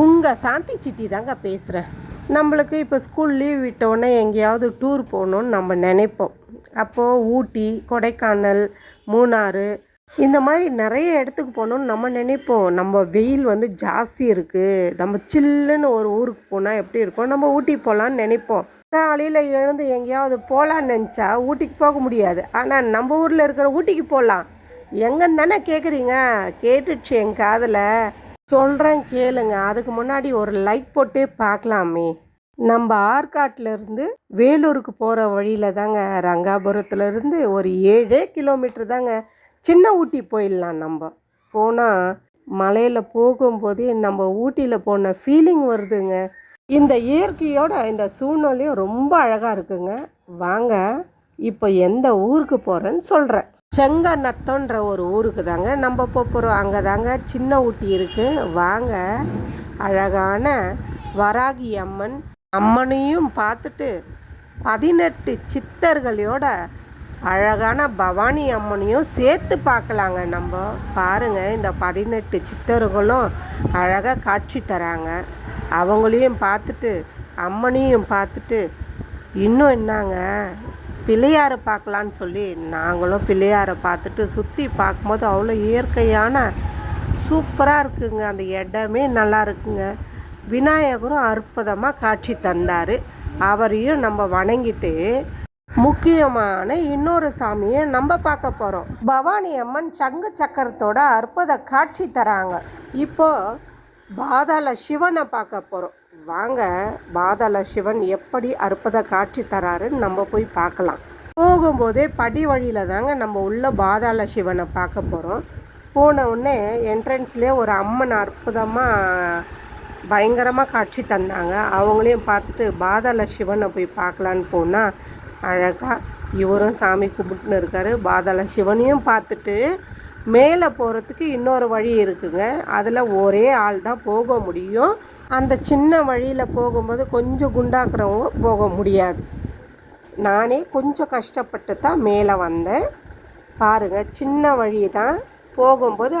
உங்கள் சாந்தி சிட்டி தாங்க பேசுகிறேன் நம்மளுக்கு இப்போ ஸ்கூல் லீவ் விட்டோடனே எங்கேயாவது டூர் போகணுன்னு நம்ம நினைப்போம். அப்போது ஊட்டி கொடைக்கானல் மூணாறு இந்த மாதிரி நிறைய இடத்துக்கு போகணுன்னு நம்ம நினைப்போம். நம்ம வெயில் வந்து ஜாஸ்தி இருக்குது நம்ம சில்லுன்னு ஒரு ஊருக்கு போனால் எப்படி இருக்கும்? நம்ம ஊட்டி போகலான்னு நினைப்போம். காலையில் எழுந்து எங்கேயாவது போகலான்னு நினச்சா ஊட்டிக்கு போக முடியாது. ஆனால் நம்ம ஊரில் இருக்கிற ஊட்டிக்கு போகலாம். எங்கன்னு தானே கேட்குறீங்க கேட்டுச்சு என் காதில். சொல்கிறேன் கேளுங்க. அதுக்கு முன்னாடி ஒரு லைக் போட்டே பார்க்கலாமே. நம்ம ஆற்காட்டிலேருந்து வேலூருக்கு போகிற வழியில் தாங்க ரங்காபுரத்துலேருந்து ஒரு ஏழே கிலோமீட்டர் தாங்க சின்ன ஊட்டி போயிடலாம் நம்ம. போனால் மலையில் போகும்போதே நம்ம ஊட்டியில் போன ஃபீலிங் வருதுங்க. இந்த இயற்கையோட இந்த சூழ்நிலையும் ரொம்ப அழகாக இருக்குங்க. வாங்க இப்போ எந்த ஊருக்கு போகிறேன்னு சொல்கிறேன் செங்கநத்தன்ற ஒரு ஊருக்கு தாங்க. நம்ம போகிறோம் அங்கே தாங்க சின்ன ஊட்டி இருக்குது வாங்க. அழகான வராகி அம்மன். அம்மனையும் பார்த்துட்டு பதினெட்டு சித்தர்களோட அழகான பவானி அம்மனையும் சேர்த்து பார்க்கலாங்க. நம்ம பாருங்க. இந்த பதினெட்டு சித்தர்களும் அழகாக காட்சி தராங்க. அவங்களையும் பார்த்துட்டு அம்மனையும் பார்த்துட்டு இன்னும் என்னங்க? பிள்ளையாரை பார்க்கலான்னு சொல்லி நாங்களும் பிள்ளையாரை பார்த்துட்டு சுற்றி பார்க்கும்போது அவ்வளோ இயற்கையான சூப்பராக இருக்குங்க. அந்த இடமே நல்லா இருக்குங்க. விநாயகரும் அற்புதமாக காட்சி தந்தார். அவரையும் நம்ம வணங்கிட்டு முக்கியமான இன்னொரு சாமியை நம்ம பார்க்க போகிறோம் பவானி அம்மன் சங்கு சக்கரத்தோட அற்புத காட்சி தராங்க. இப்போ பாதாள சிவனை பார்க்க போகிறோம் வாங்க பாதாள சிவன் எப்படி அற்புத காட்சி தராருன்னு நம்ம போய் பார்க்கலாம். போகும்போதே படி வழியில் தாங்க நம்ம உள்ள பாதாள சிவனை பார்க்க போகிறோம் போன உடனே என்ட்ரன்ஸ்லேயே ஒரு அம்மன் அற்புதமாக பயங்கரமாக காட்சி தந்தாங்க. அவங்களையும் பார்த்துட்டு பாதாள சிவனை போய் பார்க்கலான்னு போனால் அழகாக இவரும் சாமி கும்பிட்டுன்னு இருக்காரு. பாதாள சிவனையும் பார்த்துட்டு மேலே போகிறதுக்கு இன்னொரு வழி இருக்குங்க. அதில் ஒரே ஆள் தான் போக முடியும். அந்த சின்ன வழியில் போகும்போது கொஞ்சம் குண்டாக்குறவங்க போக முடியாது. நானே கொஞ்சம் கஷ்டப்பட்டு தான் மேலே வந்தேன். பாருங்கள் சின்ன வழி தான் போகும்போது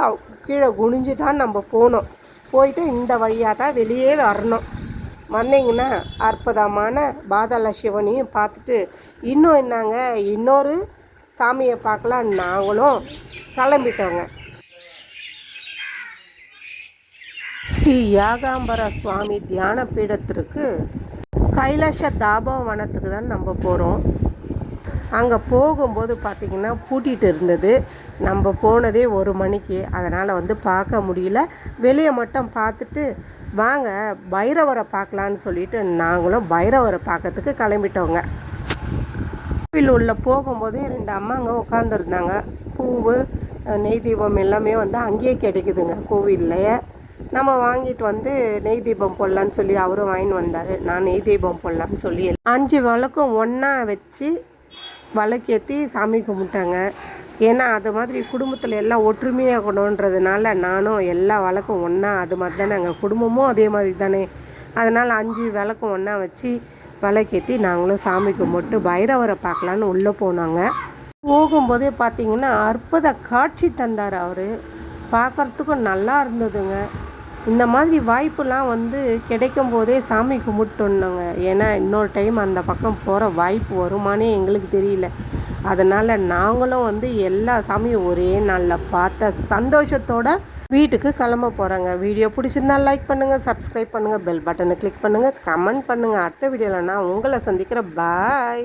கீழே குனிஞ்சு தான் நம்ம போகணும் போயிட்டு இந்த வழியாக தான் வெளியே வரணும். வந்தீங்கன்னா அற்புதமான பாதாள சிவனையும் பார்த்துட்டு இன்னும் என்னங்க இன்னொரு சாமியை பார்க்கலாம். நாங்களும் கிளம்பிட்டோங்க. ஸ்ரீ யாகாம்பர சுவாமி தியான பீடத்திற்கு கைலாச தாபவனத்துக்கு தான் நம்ம போகிறோம் அங்கே போகும்போது பார்த்திங்கன்னா பூட்டிகிட்டு இருந்தது. நம்ம போனதே ஒரு மணிக்கு. அதனால் வந்து பார்க்க முடியல. வெளியே மட்டும் பார்த்துட்டு வாங்க பைரவரை பார்க்கலான்னு சொல்லிட்டு நாங்களும் பைரவரை பார்க்கறதுக்கு கிளம்பிட்டோங்க. கோவில் உள்ள போகும்போது ரெண்டு அம்மாங்க உட்காந்துருந்தாங்க பூவு நெய் தீபம் எல்லாமே வந்து அங்கேயே கிடைக்குதுங்க கோவில்லையே. நம்ம வாங்கிட்டு வந்து நெய் தீபம் போடலான்னு சொல்லி அவரும் வாங்கிட்டு வந்தார். நான் நெய் தீபம் போடலான்னு சொல்லி அஞ்சு விளக்கும் ஒன்றா வச்சு விளக்கேற்றி சாமி கும்பிட்டாங்க. ஏன்னா அது மாதிரி குடும்பத்தில் எல்லாம் ஒற்றுமையாக ஒற்றுமையாகணுன்றதுனால நானும் எல்லா விளக்கும் ஒன்றா அது மாதிரி தானே எங்கள் குடும்பமும் அதே மாதிரி தானே. அதனால் அஞ்சு விளக்கும் ஒன்றா வச்சு விளக்கேற்றி நாங்களும் சாமி கும்பிட்டு பைரவரை பார்க்கலான்னு உள்ளே போனாங்க. போகும்போதே பார்த்தீங்கன்னா அற்புத காட்சி தந்தார் அவர். பார்க்கறதுக்கும் நல்லா இருந்ததுங்க. இந்த மாதிரி வாய்ப்புலாம் வந்து கிடைக்கும் போதே சாமி கும்பிட்டுணுங்க ஏன்னா இன்னொரு டைம் அந்த பக்கம் போகிற வாய்ப்பு வருமானே எங்களுக்கு தெரியல. அதனால் நாங்களும் வந்து எல்லா சாமியும் ஒரே நாளில் பார்த்த சந்தோஷத்தோட வீட்டுக்கு கிளம்ப போகிறோங்க வீடியோ பிடிச்சிருந்தா லைக் பண்ணுங்கள் சப்ஸ்கிரைப் பண்ணுங்கள் பெல் பட்டனை கிளிக் பண்ணுங்கள் கமெண்ட் பண்ணுங்கள் அடுத்த வீடியோவில் நான் உங்களை சந்திக்கிறேன். பாய்.